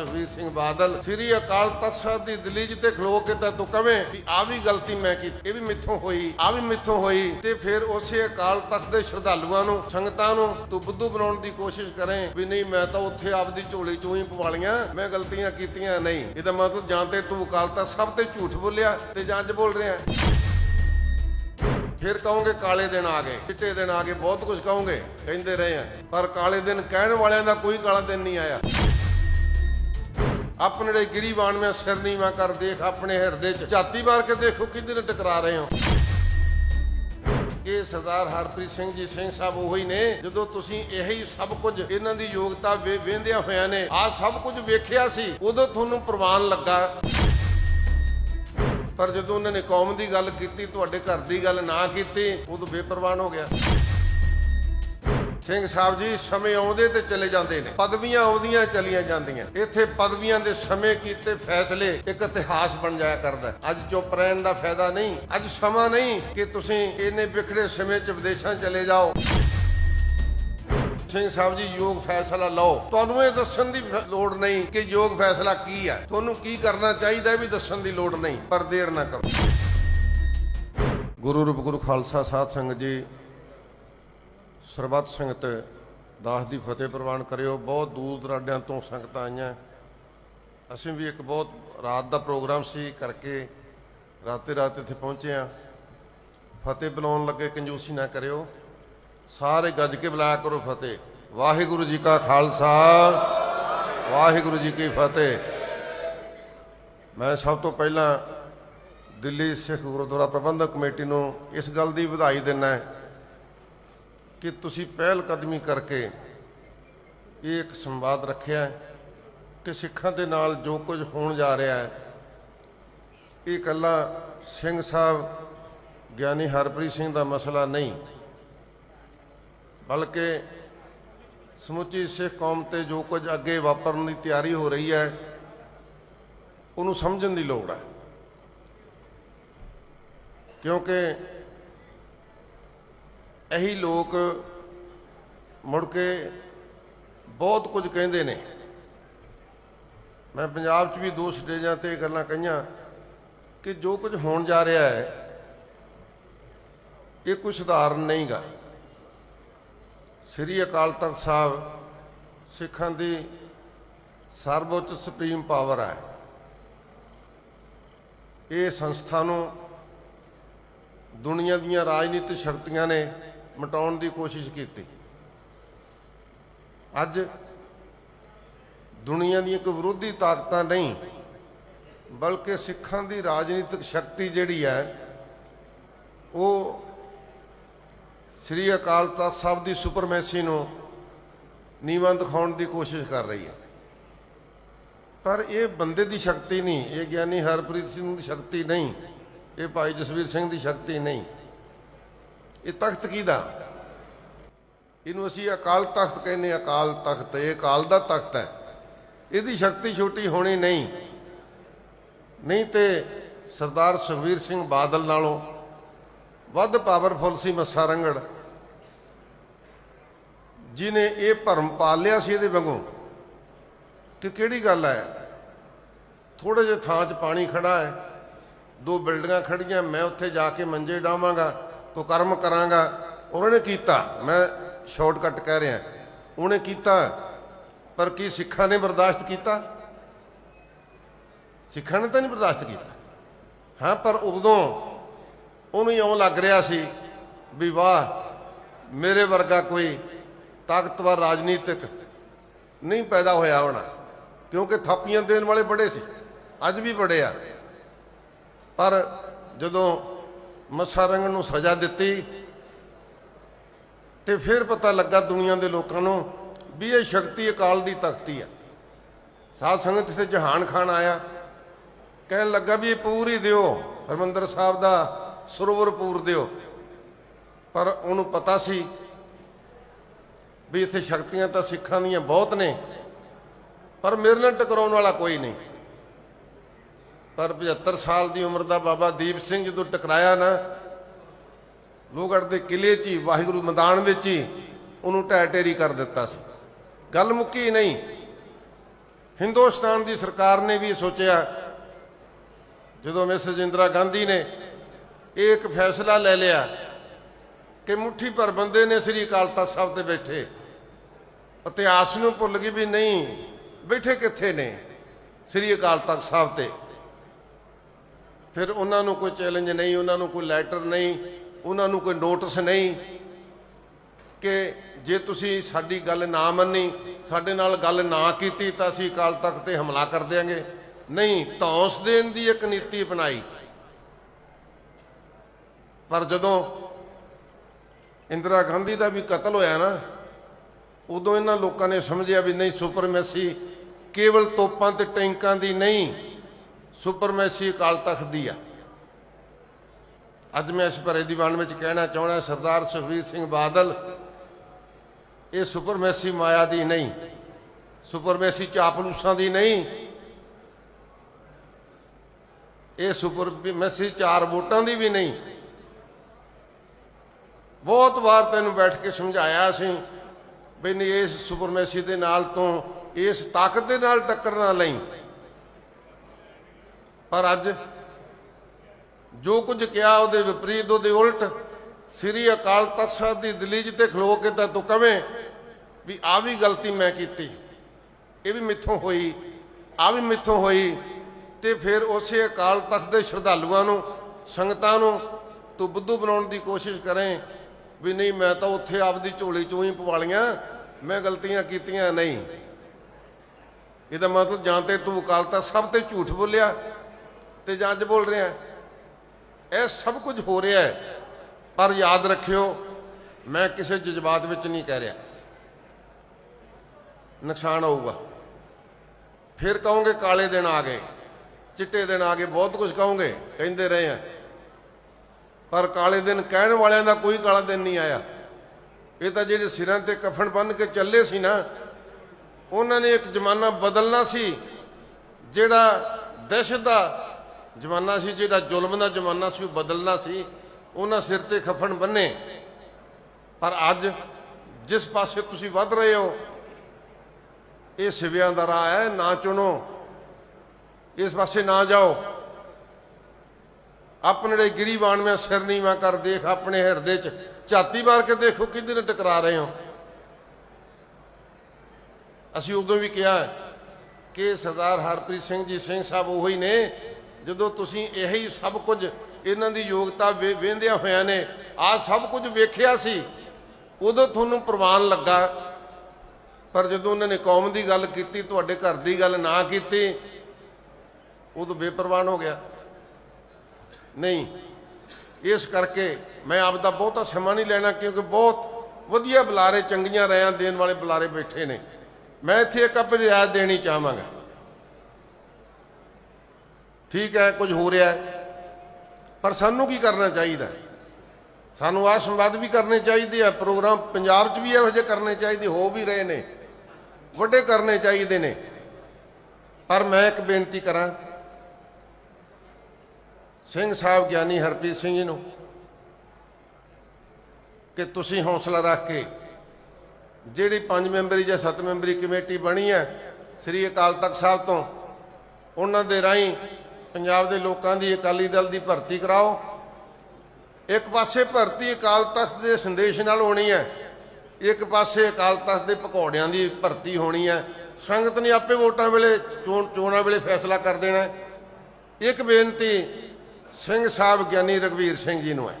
ਸੁਖਬੀਰ ਸਿੰਘ ਬਾਦਲ ਸ੍ਰੀ ਅਕਾਲ ਤਖਤ ਸਾਹਿਬ ਦੀ ਦਲੀਜ ਤੇ ਖਲੋ ਕੇ ਤਾਂ ਤੂੰ ਕਵੇਂ ਵੀ ਆ ਵੀ ਗਲਤੀ ਮੈਂ ਕੀਤੀ, ਇਹ ਵੀ ਮਿੱਥੋਂ ਹੋਈ ਆ ਵੀ ਮਿੱਥੋਂ ਹੋਈ ਤੇ ਫਿਰ ਉਸੇ ਅਕਾਲ ਤਖਤ ਦੇ ਸ਼ਰਧਾਲੂਆਂ ਨੂੰ, ਸੰਗਤਾਂ ਨੂੰ ਤੂੰ ਬੁੱਧੂ ਬਣਾਉਣ ਦੀ ਕੋਸ਼ਿਸ਼ ਕਰੇ ਵੀ ਨਹੀਂ, ਮੈਂ ਤਾਂ ਉੱਥੇ ਆਪਦੀ ਝੋਲੀ ਚੋਂ ਹੀ ਪਵਾਲੀਆਂ, ਮੈਂ ਗਲਤੀਆਂ ਕੀਤੀਆਂ ਨਹੀਂ। ਇਹਦਾ ਮਤਲਬ ਜਾਂ ਤੇ ਤੂੰ ਅਕਾਲ ਤਖਤ ਸਾਹਿਬ ਤੇ ਝੂਠ ਬੋਲਿਆ ਤੇ ਜਾਂ ਅੱਜ ਬੋਲ ਰਿਹਾ। ਫਿਰ ਕਹੋਗੇ ਕਾਲੇ ਦਿਨ ਆ ਗਏ, ਚਿੱਟੇ ਦਿਨ ਆ ਗਏ, ਬਹੁਤ ਕੁਝ ਕਹੋਗੇ, ਕਹਿੰਦੇ ਰਹੇ ਆ, ਪਰ ਕਾਲੇ ਦਿਨ ਕਹਿਣ ਵਾਲਿਆਂ ਦਾ ਕੋਈ ਕਾਲਾ ਦਿਨ ਨਹੀਂ ਆਇਆ। ਆਪਣੇ ਜਿਹੜੇ ਗਰੀਬਾਨ ਮੈਂ ਸਿਰ ਨੀਵਾਂ ਕਰ ਦੇਖ, ਆਪਣੇ ਹਿਰਦੇ 'ਚ। ਝਾਤੀ ਮਾਰ ਕੇ ਦੇਖੋ ਕਿਹਦੇ ਨਾਲ ਟਕਰਾ ਰਹੇ ਹੋ। ਇਹ ਸਰਦਾਰ ਹਰਪ੍ਰੀਤ ਸਿੰਘ ਜੀ, ਸਿੰਘ ਸਾਹਿਬ ਉਹੀ ਨੇ, ਜਦੋਂ ਤੁਸੀਂ ਇਹੀ ਸਭ ਕੁਝ ਇਹਨਾਂ ਦੀ ਯੋਗਤਾ ਵੇ- ਵੇਂਦਿਆਂ ਹੋਇਆਂ ਨੇ ਆ ਸਭ ਕੁਝ ਵੇਖਿਆ ਸੀ, ਉਦੋਂ ਤੁਹਾਨੂੰ ਪ੍ਰਵਾਨ ਲੱਗਾ। ਪਰ ਜਦੋਂ ਉਹਨਾਂ ਨੇ ਕੌਮ ਦੀ ਗੱਲ ਕੀਤੀ, ਤੁਹਾਡੇ ਘਰ ਦੀ ਗੱਲ ਨਾ ਕੀਤੀ, ਉਦੋਂ ਬੇਪਰਵਾਹ ਹੋ ਗਿਆ। ਸਿੰਘ ਸਾਹਿਬ ਜੀ, ਸਮੇਂ ਆਉਂਦੇ ਤੇ ਚਲੇ ਜਾਂਦੇ ਨੇ। ਪਦਵੀਆਂ ਆਉਂਦੀਆਂ, ਚਲੀਆਂ ਜਾਂਦੀਆਂ। ਇੱਥੇ ਪਦਵੀਆਂ ਦੇ ਸਮੇਂ ਕੀਤੇ ਫੈਸਲੇ ਇੱਕ ਇਤਿਹਾਸ ਬਣ ਜਾਇਆ ਕਰਦਾ ਅੱਜ ਚੁੱਪ ਰਹਿਣ ਦਾ ਫਾਇਦਾ ਨਹੀਂ, ਅੱਜ ਸਮਾਂ ਨਹੀਂ ਕਿ ਤੁਸੀਂ ਇੰਨੇ ਵਿਖੜੇ ਸਮੇਂ 'ਚ ਵਿਦੇਸ਼ਾਂ ਚਲੇ ਜਾਓ। ਸਿੰਘ ਸਾਹਿਬ ਜੀ, ਯੋਗ ਫੈਸਲਾ ਲਓ। ਤੁਹਾਨੂੰ ਇਹ ਦੱਸਣ ਦੀ ਲੋੜ ਨਹੀਂ ਕਿ ਯੋਗ ਫੈਸਲਾ ਕੀ ਹੈ। ਤੁਹਾਨੂੰ ਕੀ ਕਰਨਾ ਚਾਹੀਦਾ ਵੀ ਦੱਸਣ ਦੀ ਲੋੜ ਨਹੀਂ, ਪਰ ਦੇਰ ਨਾ ਕਰੋ। ਗੁਰੂ ਰੂਪ ਗੁਰੂ ਖਾਲਸਾ ਸਾਧ ਸੰਗਤ ਜੀ ਸਰਬੱਤ ਸੰਗਤ ਦਾਸ ਦੀ ਫਤਿਹ ਪ੍ਰਵਾਨ ਕਰਿਓ। ਬਹੁਤ ਦੂਰ ਦਰਾਡਿਆਂ ਤੋਂ ਸੰਗਤਾਂ ਆਈਆਂ। ਅਸੀਂ ਵੀ ਇੱਕ ਬਹੁਤ ਰਾਤ ਦਾ ਪ੍ਰੋਗਰਾਮ ਸੀ ਕਰਕੇ ਰਾਤੇ ਰਾਤ ਇੱਥੇ ਪਹੁੰਚੇ ਆ ਫਤਿਹ ਬੁਲਾਉਣ ਲੱਗੇ, ਕੰਜੂਸੀ ਨਾ ਕਰਿਓ। ਸਾਰੇ ਗੱਜ ਕੇ ਬੁਲਾਇਆ ਕਰੋ ਫਤਿਹ। ਵਾਹਿਗੁਰੂ ਜੀ ਕਾ ਖਾਲਸਾ, ਵਾਹਿਗੁਰੂ ਜੀ ਕੀ ਫਤਿਹ। ਮੈਂ ਸਭ ਤੋਂ ਪਹਿਲਾਂ ਦਿੱਲੀ ਸਿੱਖ ਗੁਰਦੁਆਰਾ ਪ੍ਰਬੰਧਕ ਕਮੇਟੀ ਨੂੰ ਇਸ ਗੱਲ ਦੀ ਵਧਾਈ ਦਿੰਦਾ ਹੈ ਕਿ ਤੁਸੀਂ ਪਹਿਲ ਕਦਮੀ ਕਰਕੇ ਇਹ ਇੱਕ ਸੰਵਾਦ ਰੱਖਿਆ ਹੈ ਕਿ ਸਿੱਖਾਂ ਦੇ ਨਾਲ ਜੋ ਕੁਝ ਹੋਣ ਜਾ ਰਿਹਾ ਹੈ, ਇਹ ਇਕੱਲਾ ਸਿੰਘ ਸਾਹਿਬ, ਗਿਆਨੀ ਹਰਪ੍ਰੀਤ ਸਿੰਘ ਦਾ ਮਸਲਾ ਨਹੀਂ, ਬਲਕਿ ਸਮੁੱਚੀ ਸਿੱਖ ਕੌਮ ਤੇ ਜੋ ਕੁਝ ਅੱਗੇ ਵਾਪਰਨ ਦੀ ਤਿਆਰੀ ਹੋ ਰਹੀ ਹੈ, ਉਹਨੂੰ ਸਮਝਣ ਦੀ ਲੋੜ ਹੈ। ਕਿਉਂਕਿ ਇਹੀ ਲੋਕ ਮੁੜ ਕੇ ਬਹੁਤ ਕੁਝ ਕਹਿੰਦੇ ਨੇ। ਮੈਂ ਪੰਜਾਬ 'ਚ ਵੀ ਦੋ ਸਟੇਜਾਂ ਤੇ ਇਹ ਗੱਲਾਂ ਕਹੀਆਂ ਕਿ ਜੋ ਕੁਝ ਹੋਣ ਜਾ ਰਿਹਾ ਹੈ, ਇਹ ਕੋਈ ਸੁਧਾਰਨ ਨਹੀਂਗਾ। ਸ੍ਰੀ ਅਕਾਲ ਤਖਤ ਸਾਹਿਬ ਸਿੱਖਾਂ ਦੀ ਸਰਵਉੱਚ ਸੁਪਰੀਮ ਪਾਵਰ ਹੈ। ਇਹ ਸੰਸਥਾ ਨੂੰ ਦੁਨੀਆ ਦੀਆਂ ਰਾਜਨੀਤਿਕ ਸ਼ਕਤੀਆਂ ਨੇ ਮਿਟਾਉਣ ਦੀ ਕੋਸ਼ਿਸ਼ ਕੀਤੀ। ਅੱਜ ਦੁਨੀਆ ਦੀਆਂ ਕੋਈ ਵਿਰੋਧੀ ਤਾਕਤਾਂ ਨਹੀਂ, ਬਲਕਿ ਸਿੱਖਾਂ ਦੀ ਰਾਜਨੀਤਿਕ ਸ਼ਕਤੀ ਜਿਹੜੀ ਹੈ, ਉਹ ਸ੍ਰੀ ਅਕਾਲ ਤਖਤ ਸਾਹਿਬ ਦੀ ਸੁਪਰਮੈਸੀ ਨੂੰ ਨੀਵਾਂ ਦਿਖਾਉਣ ਦੀ ਕੋਸ਼ਿਸ਼ ਕਰ ਰਹੀ ਹੈ। ਪਰ ਇਹ ਬੰਦੇ ਦੀ ਸ਼ਕਤੀ ਨਹੀਂ, ਇਹ ਗਿਆਨੀ ਹਰਪ੍ਰੀਤ ਸਿੰਘ ਦੀ ਸ਼ਕਤੀ ਨਹੀਂ, ਇਹ ਭਾਈ ਜਸਵੀਰ ਸਿੰਘ ਦੀ ਸ਼ਕਤੀ ਨਹੀਂ। ਇਹ ਤਖਤ ਕਿਹਦਾ? ਇਹਨੂੰ ਅਸੀਂ ਅਕਾਲ ਤਖਤ ਕਹਿੰਦੇ ਅਕਾਲ ਤਖਤ। ਇਹ ਅਕਾਲ ਦਾ ਤਖਤ ਹੈ। ਇਹਦੀ ਸ਼ਕਤੀ ਛੋਟੀ ਹੋਣੀ ਨਹੀਂ। ਨਹੀਂ ਤੇ ਸਰਦਾਰ ਸੁਖਵੀਰ ਸਿੰਘ ਬਾਦਲ ਨਾਲੋਂ ਵੱਧ ਪਾਵਰਫੁਲ ਸੀ ਮੱਸਾ ਰੰਗੜ। ਜਿਨੇ ਇਹ ਭਰਮ ਪਾਲਿਆ ਸੀ ਇਹਦੇ ਵਾਂਗੂ। ਕਿ ਕਿਹੜੀ ਗੱਲ ਹੈ? ਥੋੜੇ ਜਿਹੇ ਥਾਂ 'ਚ ਪਾਣੀ ਖੜਾ ਹੈ। ਦੋ ਬਿਲਡਿੰਗਾਂ ਖੜੀਆਂ ਮੈਂ ਉੱਥੇ ਜਾ ਕੇ ਮੰਜੇ ਡਾਵਾਂਗਾ। ਕੋ ਕਰਮ ਕਰਾਂਗਾ। ਉਹਨਾਂ ਨੇ ਕੀਤਾ। ਮੈਂ ਸ਼ਾਰਟਕਟ ਕਹਿ ਰਿਹਾ। ਉਹਨੇ ਕੀਤਾ। ਪਰ ਕੀ ਸਿੱਖਾਂ ਨੇ ਬਰਦਾਸ਼ਤ ਕੀਤਾ? ਸਿੱਖਾਂ ਨੇ ਤਾਂ ਨਹੀਂ ਬਰਦਾਸ਼ਤ ਕੀਤਾ। ਹਾਂ, ਪਰ ਉਦੋਂ ਉਹਨੂੰ ਇਉਂ ਲੱਗ ਰਿਹਾ ਸੀ ਵੀ ਵਾਹ, ਮੇਰੇ ਵਰਗਾ ਕੋਈ ਤਾਕਤਵਰ ਰਾਜਨੀਤਿਕ ਨਹੀਂ ਪੈਦਾ ਹੋਇਆ ਹੋਣਾ। ਕਿਉਂਕਿ ਥਾਪੀਆਂ ਦੇਣ ਵਾਲੇ ਬੜੇ ਸੀ। ਅੱਜ ਵੀ ਬੜੇ ਆ। ਪਰ ਜਦੋਂ ਮੱਸਾਰੰਗ ਨੂੰ ਸਜ਼ਾ ਦਿੱਤੀ ਤੇ ਫਿਰ ਪਤਾ ਲੱਗਾ ਦੁਨੀਆ ਦੇ ਲੋਕਾਂ ਨੂੰ ਵੀ ਇਹ ਸ਼ਕਤੀ ਅਕਾਲ ਦੀ ਤਖਤੀ ਆ। ਸਾਧ ਸੰਗਤ ਤੇ ਜਹਾਨ ਖਾਨ ਆਇਆ। ਕਹਿਣ ਲੱਗਾ ਵੀ ਇਹ ਪੂਰੀ ਦਿਓ, ਹਰਮੰਦਰ ਸਾਹਿਬ ਦਾ ਸਰੋਵਰ ਪੂਰ ਦਿਓ। ਪਰ ਉਹਨੂੰ ਪਤਾ ਸੀ ਵੀ ਇੱਥੇ ਸ਼ਕਤੀਆਂ ਤਾਂ ਸਿੱਖਾਂ ਦੀਆਂ ਬਹੁਤ ਨੇ, ਪਰ ਮੇਰੇ ਨਾਲ ਟਕਰਾਉਣ ਵਾਲਾ ਕੋਈ ਨਹੀਂ। ਪਰ 75 ਸਾਲ ਦੀ ਉਮਰ ਦਾ ਬਾਬਾ ਦੀਪ ਸਿੰਘ ਜਦੋਂ ਟਕਰਾਇਆ ਨਾ, ਲੋਹਗੜ੍ਹ ਦੇ ਕਿਲੇ 'ਚ ਹੀ, ਵਾਹਿਗੁਰੂ ਮੈਦਾਨ ਵਿੱਚ ਹੀ, ਉਹਨੂੰ ਢਹਿ ਢੇਰੀ ਕਰ ਦਿੱਤਾ ਸੀ। ਗੱਲ ਮੁੱਕੀ ਨਹੀਂ। ਹਿੰਦੁਸਤਾਨ ਦੀ ਸਰਕਾਰ ਨੇ ਵੀ ਸੋਚਿਆ, ਜਦੋਂ ਮਿਸਿਸ ਇੰਦਰਾ ਗਾਂਧੀ ਨੇ ਇਹ ਇੱਕ ਫੈਸਲਾ ਲੈ ਲਿਆ ਕਿ ਮੁੱਠੀ ਭਰ ਬੰਦੇ ਨੇ ਸ੍ਰੀ ਅਕਾਲ ਤਖਤ ਸਾਹਿਬ ਤੇ ਬੈਠੇ। ਇਤਿਹਾਸ ਨੂੰ ਭੁੱਲ ਗਈ ਵੀ ਨਹੀਂ, ਬੈਠੇ ਕਿੱਥੇ ਨੇ ਸ੍ਰੀ ਅਕਾਲ ਤਖਤ ਸਾਹਿਬ ਤੇ? ਫਿਰ ਉਹਨਾਂ ਨੂੰ ਕੋਈ ਚੈਲੰਜ ਨਹੀਂ, ਉਹਨਾਂ ਨੂੰ ਕੋਈ ਲੈਟਰ ਨਹੀਂ, ਉਹਨਾਂ ਨੂੰ ਕੋਈ ਨੋਟਿਸ ਨਹੀਂ ਕਿ ਜੇ ਤੁਸੀਂ ਸਾਡੀ ਗੱਲ ਨਾ ਮੰਨੀ, ਸਾਡੇ ਨਾਲ ਗੱਲ ਨਾ ਕੀਤੀ ਤਾਂ ਅਸੀਂ ਅਕਾਲ ਤਖਤ ਤੇ ਹਮਲਾ ਕਰ ਦਿਆਂਗੇ। ਨਹੀਂ ਤੌਸ ਦੇਣ ਦੀ ਇੱਕ ਨੀਤੀ ਅਪਣਾਈ। ਪਰ ਜਦੋਂ ਇੰਦਰਾ ਗਾਂਧੀ ਦਾ ਵੀ ਕਤਲ ਹੋਇਆ ਨਾ, ਉਦੋਂ ਇਹਨਾਂ ਲੋਕਾਂ ਨੇ ਸਮਝਿਆ ਵੀ ਨਹੀਂ, ਸੁਪਰਮੈਸੀ ਕੇਵਲ ਤੋਪਾਂ ਤੇ ਟੈਂਕਾਂ ਦੀ ਨਹੀਂ ਸੁਪਰਮੈਸੀ ਅਕਾਲ ਤਖਤ ਦੀ ਆ। ਅੱਜ ਮੈਂ ਇਸ ਭਰੇ ਦੀਵਾਨ ਵਿੱਚ ਕਹਿਣਾ ਚਾਹਣਾ ਸਰਦਾਰ ਸੁਖਬੀਰ ਸਿੰਘ ਬਾਦਲ, ਇਹ ਸੁਪਰਮੈਸੀ ਮਾਇਆ ਦੀ ਨਹੀਂ ਸੁਪਰਮੈਸੀ ਚਾਪਲੂਸਾਂ ਦੀ ਨਹੀਂ, ਇਹ ਸੁਪਰਮੈਸੀ ਚਾਰ ਵੋਟਾਂ ਦੀ ਵੀ ਨਹੀਂ। ਬਹੁਤ ਵਾਰ ਤੈਨੂੰ ਬੈਠ ਕੇ ਸਮਝਾਇਆ ਅਸੀਂ ਵੀ ਨਹੀਂ, ਇਸ ਸੁਪਰਮੈਸੀ ਦੇ ਨਾਲ ਤੋਂ, ਇਸ ਤਾਕਤ ਦੇ ਨਾਲ ਟੱਕਰ ਨਾ ਲਈ। ਪਰ ਅੱਜ ਜੋ ਕੁਝ ਕਿਹਾ ਉਹਦੇ ਵਿਪਰੀਤ, ਉਹਦੇ ਉਲਟ ਸ੍ਰੀ ਅਕਾਲ ਤਖਤ ਸਾਹਿਬ ਦੀ ਦਲੀਜ ਤੇ ਖਲੋ ਕੇ ਤਾਂ ਤੂੰ ਕਵੇਂ ਵੀ ਆ ਵੀ ਗਲਤੀ ਮੈਂ ਕੀਤੀ, ਇਹ ਵੀ ਮਿੱਥੋਂ ਹੋਈ ਆ ਵੀ ਮਿੱਥੋਂ ਹੋਈ ਤੇ ਫਿਰ ਉਸੇ ਅਕਾਲ ਤਖਤ ਦੇ ਸ਼ਰਧਾਲੂਆਂ ਨੂੰ, ਸੰਗਤਾਂ ਨੂੰ ਤੂੰ ਬੁੱਧੂ ਬਣਾਉਣ ਦੀ ਕੋਸ਼ਿਸ਼ ਕਰੇ ਵੀ ਨਹੀਂ ਮੈਂ ਤਾਂ ਉੱਥੇ ਆਪਦੀ ਝੋਲੀ ਚੋਂ ਹੀ ਪਵਾਲੀਆਂ, ਮੈਂ ਗਲਤੀਆਂ ਕੀਤੀਆਂ ਨਹੀਂ। ਇਹਦਾ ਮਤਲਬ ਜਾਂ ਤੇ ਤੂੰ ਅਕਾਲ ਤਖਤ ਸਭ ਤੇ ਝੂਠ ਬੋਲਿਆ ਤੇ ਜਾਂ ਅੱਜ ਬੋਲ ਰਿਹਾ ਇਹ ਸਭ ਕੁਝ ਹੋ ਰਿਹਾ ਹੈ, ਪਰ ਯਾਦ ਰੱਖਿਓ, ਮੈਂ ਕਿਸੇ ਜਜ਼ਬਾਤ ਵਿੱਚ ਨਹੀਂ ਕਹਿ ਰਿਹਾ। ਨੁਕਸਾਨ ਹੋਊਗਾ। ਫਿਰ ਕਹੋਗੇ ਕਾਲੇ ਦਿਨ ਆ ਗਏ, ਚਿੱਟੇ ਦਿਨ ਆ ਗਏ, ਬਹੁਤ ਕੁਝ ਕਹੋਗੇ, ਕਹਿੰਦੇ ਰਹੇ ਆ। ਪਰ ਕਾਲੇ ਦਿਨ ਕਹਿਣ ਵਾਲਿਆਂ ਦਾ ਕੋਈ ਕਾਲਾ ਦਿਨ ਨਹੀਂ ਆਇਆ। ਇਹ ਤਾਂ ਜਿਹੜੇ ਸਿਰਾਂ ਤੇ ਕਫਨ ਬੰਨ ਕੇ ਚੱਲੇ ਸੀ ਨਾ, ਉਹਨਾਂ ਨੇ ਇੱਕ ਜ਼ਮਾਨਾ ਬਦਲਣਾ ਸੀ, ਜਿਹੜਾ ਦਹਿਸ਼ਤ ਦਾ ਜ਼ਮਾਨਾ ਸੀ ਜਿਹੜਾ ਜ਼ੁਲਮ ਦਾ ਜ਼ਮਾਨਾ ਸੀ, ਉਹ ਬਦਲਣਾ ਸੀ, ਉਹਨਾਂ ਸਿਰ ਤੇ ਖਫਣ ਬੰਨੇ। ਪਰ ਅੱਜ ਜਿਸ ਪਾਸੇ ਤੁਸੀਂ ਵੱਧ ਰਹੇ ਹੋ, ਇਹ ਸਿਵਿਆਂ ਦਾ ਰਾਹ ਹੈ, ਨਾ ਚੁਣੋ। ਇਸ ਪਾਸੇ ਨਾ ਜਾਓ। ਆਪਣੇ ਜਿਹੜੇ ਗਿਰੀਵਾਨ ਮੈਂ ਸਿਰ ਨੀਵਾਂ ਕਰ ਦੇਖ ਆਪਣੇ ਹਿਰਦੇ 'ਚ। ਝਾਤੀ ਮਾਰ ਕੇ ਦੇਖੋ ਕਿਹਦੇ ਨਾਲ ਟਕਰਾ ਰਹੇ ਹੋ। ਅਸੀਂ ਉਦੋਂ ਵੀ ਕਿਹਾ ਕਿ ਸਰਦਾਰ ਹਰਪ੍ਰੀਤ ਸਿੰਘ ਜੀ, ਸਿੰਘ ਸਾਹਿਬ ਉਹੀ ਨੇ ਜਦੋਂ ਤੁਸੀਂ ਇਹੀ ਸਭ ਕੁਝ ਇਹਨਾਂ ਦੀ ਯੋਗਤਾ ਵੇ- ਵੇਂਦਿਆਂ ਹੋਇਆਂ ਨੇ ਆ ਸਭ ਕੁਝ ਵੇਖਿਆ ਸੀ, ਉਦੋਂ ਤੁਹਾਨੂੰ ਪ੍ਰਵਾਨ ਲੱਗਾ। ਪਰ ਜਦੋਂ ਉਹਨਾਂ ਨੇ ਕੌਮ ਦੀ ਗੱਲ ਕੀਤੀ, ਤੁਹਾਡੇ ਘਰ ਦੀ ਗੱਲ ਨਾ ਕੀਤੀ, ਉਦੋਂ ਬੇਪਰਵਾਨ ਹੋ ਗਿਆ। ਨਹੀਂ, ਇਸ ਕਰਕੇ ਮੈਂ ਆਪ ਦਾ ਬਹੁਤਾ ਸਮਾਂ ਨਹੀਂ ਲੈਣਾ, ਕਿਉਂਕਿ ਬਹੁਤ ਵਧੀਆ ਬੁਲਾਰੇ, ਚੰਗੀਆਂ ਰਿਆਂ ਦੇਣ ਵਾਲੇ ਬੁਲਾਰੇ ਬੈਠੇ ਨੇ। ਮੈਂ ਇੱਥੇ ਇੱਕ ਆਪਣੀ ਰਾਏ ਦੇਣੀ ਚਾਹਾਂਗਾ। ਠੀਕ ਹੈ, ਕੁਝ ਹੋ ਰਿਹਾ ਪਰ ਸਾਨੂੰ ਕੀ ਕਰਨਾ ਚਾਹੀਦਾ ਸਾਨੂੰ ਆਹ ਸੰਵਾਦ ਵੀ ਕਰਨੇ ਚਾਹੀਦੇ ਆ, ਪ੍ਰੋਗਰਾਮ ਪੰਜਾਬ 'ਚ ਵੀ ਇਹੋ ਜਿਹੇ ਕਰਨੇ ਚਾਹੀਦੇ, ਹੋ ਵੀ ਰਹੇ ਨੇ, ਵੱਡੇ ਕਰਨੇ ਚਾਹੀਦੇ ਨੇ। ਪਰ ਮੈਂ ਇੱਕ ਬੇਨਤੀ ਕਰਾਂ, ਸਿੰਘ ਸਾਹਿਬ ਗਿਆਨੀ ਹਰਪ੍ਰੀਤ ਸਿੰਘ ਜੀ ਨੂੰ, ਕਿ ਤੁਸੀਂ ਹੌਸਲਾ ਰੱਖ ਕੇ ਜਿਹੜੀ ਪੰਜ ਮੈਂਬਰੀ ਜਾਂ ਸੱਤ ਮੈਂਬਰੀ ਕਮੇਟੀ ਬਣੀ ਹੈ, ਸ੍ਰੀ ਅਕਾਲ ਤਖਤ ਸਾਹਿਬ ਤੋਂ, ਉਹਨਾਂ ਦੇ ਰਾਹੀਂ ਪੰਜਾਬ ਦੇ ਲੋਕਾਂ ਦੀ ਅਕਾਲੀ ਦਲ ਦੀ ਭਰਤੀ ਕਰਾਓ। ਇੱਕ ਪਾਸੇ ਭਰਤੀ ਅਕਾਲ ਤਖਤ ਦੇ ਸੰਦੇਸ਼ ਨਾਲ ਹੋਣੀ ਹੈ। ਇੱਕ ਪਾਸੇ ਅਕਾਲ ਤਖਤ ਦੇ ਪਕੌੜਿਆਂ ਦੀ ਭਰਤੀ ਹੋਣੀ ਹੈ। ਸੰਗਤ ਨੇ ਆਪੇ ਵੋਟਾਂ ਵੇਲੇ, ਚੋਣ, ਚੋਣਾਂ ਵੇਲੇ ਫੈਸਲਾ ਕਰ ਦੇਣਾ ਇੱਕ ਬੇਨਤੀ, ਸਿੰਘ ਸਾਹਿਬ ਗਿਆਨੀ ਰਗਵੀਰ ਸਿੰਘ ਜੀ ਨੂੰ ਹੈ।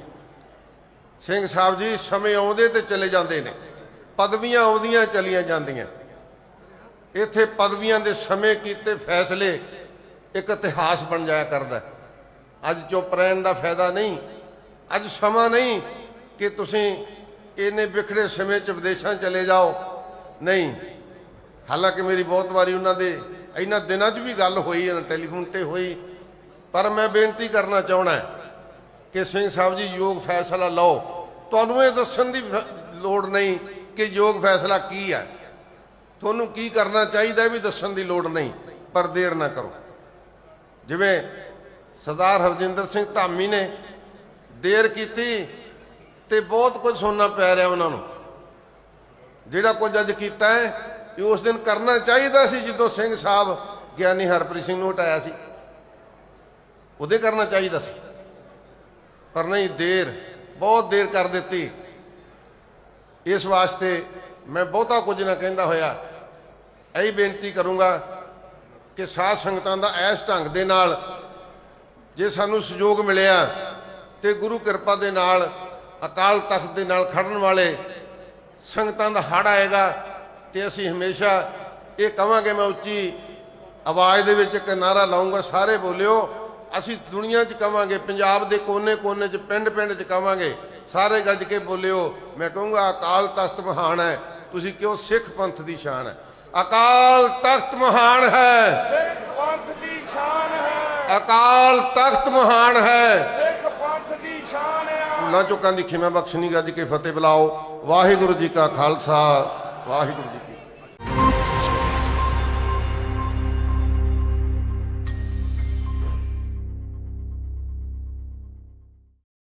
ਸਿੰਘ ਸਾਹਿਬ ਜੀ, ਸਮੇਂ ਆਉਂਦੇ ਤੇ ਚਲੇ ਜਾਂਦੇ ਨੇ। ਪਦਵੀਆਂ ਆਉਂਦੀਆਂ, ਚਲੀਆਂ ਜਾਂਦੀਆਂ। ਇੱਥੇ ਪਦਵੀਆਂ ਦੇ ਸਮੇਂ ਕੀਤੇ ਫੈਸਲੇ ਇੱਕ ਇਤਿਹਾਸ ਬਣ ਜਾਇਆ ਕਰਦਾ ਅੱਜ ਚੁੱਪ ਰਹਿਣ ਦਾ ਫਾਇਦਾ ਨਹੀਂ। ਅੱਜ ਸਮਾਂ ਨਹੀਂ ਕਿ ਤੁਸੀਂ ਇੰਨੇ ਵਿਖੜੇ ਸਮੇਂ ਚ ਵਿਦੇਸ਼ਾਂ ਚਲੇ ਜਾਓ। ਨਹੀਂ। ਹਾਲਾਂਕਿ ਮੇਰੀ ਬਹੁਤ ਵਾਰੀ ਉਹਨਾਂ ਦੇ ਇਹਨਾਂ ਦਿਨਾਂ 'ਚ ਵੀ ਗੱਲ ਹੋਈ ਹੈ ਟੈਲੀਫੋਨ ਤੇ ਹੋਈ। ਪਰ ਮੈਂ ਬੇਨਤੀ ਕਰਨਾ ਚਾਹਣਾ ਕਿ ਸਿੰਘ ਸਾਹਿਬ ਜੀ, ਯੋਗ ਫੈਸਲਾ ਲਓ। ਤੁਹਾਨੂੰ ਇਹ ਦੱਸਣ ਦੀ ਫ- ਲੋੜ ਨਹੀਂ ਕਿ ਯੋਗ ਫੈਸਲਾ ਕੀ ਹੈ। ਤੁਹਾਨੂੰ ਕੀ ਕਰਨਾ ਚਾਹੀਦਾ ਵੀ ਦੱਸਣ ਦੀ ਲੋੜ ਨਹੀਂ। ਪਰ ਦੇਰ ਨਾ ਕਰੋ। ਜਿਵੇਂ ਸਰਦਾਰ ਹਰਜਿੰਦਰ ਸਿੰਘ ਧਾਮੀ ਨੇ ਦੇਰ ਕੀਤੀ ਤੇ ਬਹੁਤ ਕੁਝ ਸੁਣਨਾ ਪੈ ਰਿਹਾ ਉਹਨਾਂ ਨੂੰ। ਜਿਹੜਾ ਕੁਝ ਅੱਜ ਕੀਤਾ ਹੈ, ਇਹ ਉਸ ਦਿਨ ਕਰਨਾ ਚਾਹੀਦਾ ਸੀ ਜਦੋਂ ਸਿੰਘ ਸਾਹਿਬ ਗਿਆਨੀ ਹਰਪ੍ਰੀਤ ਸਿੰਘ ਨੂੰ ਹਟਾਇਆ ਸੀ। ਉਹਦੇ ਕਰਨਾ ਚਾਹੀਦਾ ਸੀ। ਪਰ ਨਹੀਂ, ਦੇਰ, ਬਹੁਤ ਦੇਰ ਕਰ ਦਿੱਤੀ। ਇਸ ਵਾਸਤੇ ਮੈਂ ਬਹੁਤਾ ਕੁਝ ਨਾ ਕਹਿੰਦਾ ਹੋਇਆ। ਇਹੀ ਬੇਨਤੀ ਕਰੂੰਗਾ ਕਿ ਸਾਧ ਸੰਗਤਾਂ ਦਾ ਇਸ ਢੰਗ ਦੇ ਨਾਲ ਜੇ ਸਾਨੂੰ ਸਹਿਯੋਗ ਮਿਲਿਆ ਤੇ ਗੁਰੂ ਕਿਰਪਾ ਦੇ ਨਾਲ, ਅਕਾਲ ਤਖਤ ਦੇ ਨਾਲ ਖੜਨ ਵਾਲੇ ਸੰਗਤਾਂ ਦਾ ਹੜ ਆਏਗਾ ਤੇ ਅਸੀਂ ਹਮੇਸ਼ਾ ਇਹ ਕਵਾਂਗੇ ਮੈਂ ਉੱਚੀ ਆਵਾਜ਼ ਦੇ ਵਿੱਚ ਇੱਕ ਨਾਰਾ ਲਾਉਂਗਾ, ਸਾਰੇ ਬੋਲਿਓ। ਅਸੀਂ ਦੁਨੀਆ 'ਚ ਕਵਾਂਗੇ ਪੰਜਾਬ ਦੇ ਕੋਨੇ-ਕੋਨੇ 'ਚ, ਪਿੰਡ-ਪਿੰਡ 'ਚ ਕਵਾਂਗੇ ਸਾਰੇ ਗੱਜ ਕੇ ਬੋਲਿਓ। ਮੈਂ ਕਹੂੰਗਾ, ਅਕਾਲ ਤਖਤ ਮਹਾਨ ਹੈ, ਤੁਸੀਂ ਕਿਉਂ ਸਿੱਖ ਪੰਥ ਦੀ ਸ਼ਾਨ ਹੈ? ਅਕਾਲ ਤਖਤ ਮਹਾਨ ਹੈ। ਸਿੱਖ ਪੰਥ ਦੀ ਸ਼ਾਨ ਹੈ। ਅਕਾਲ ਤਖਤ ਮਹਾਨ ਹੈ। ਸਿੱਖ ਪੰਥ ਦੀ ਸ਼ਾਨ ਹੈ ਨਾ ਚੁੱਕਾਂ ਦੀ ਖਿਮਾ ਬਖਸ਼ਣੀ ਗੱਜ ਕੇ ਫਤਿਹ ਬੁਲਾਓ। ਵਾਹਿਗੁਰੂ ਜੀ ਕਾ ਖਾਲਸਾ। ਵਾਹਿਗੁਰੂ ਜੀ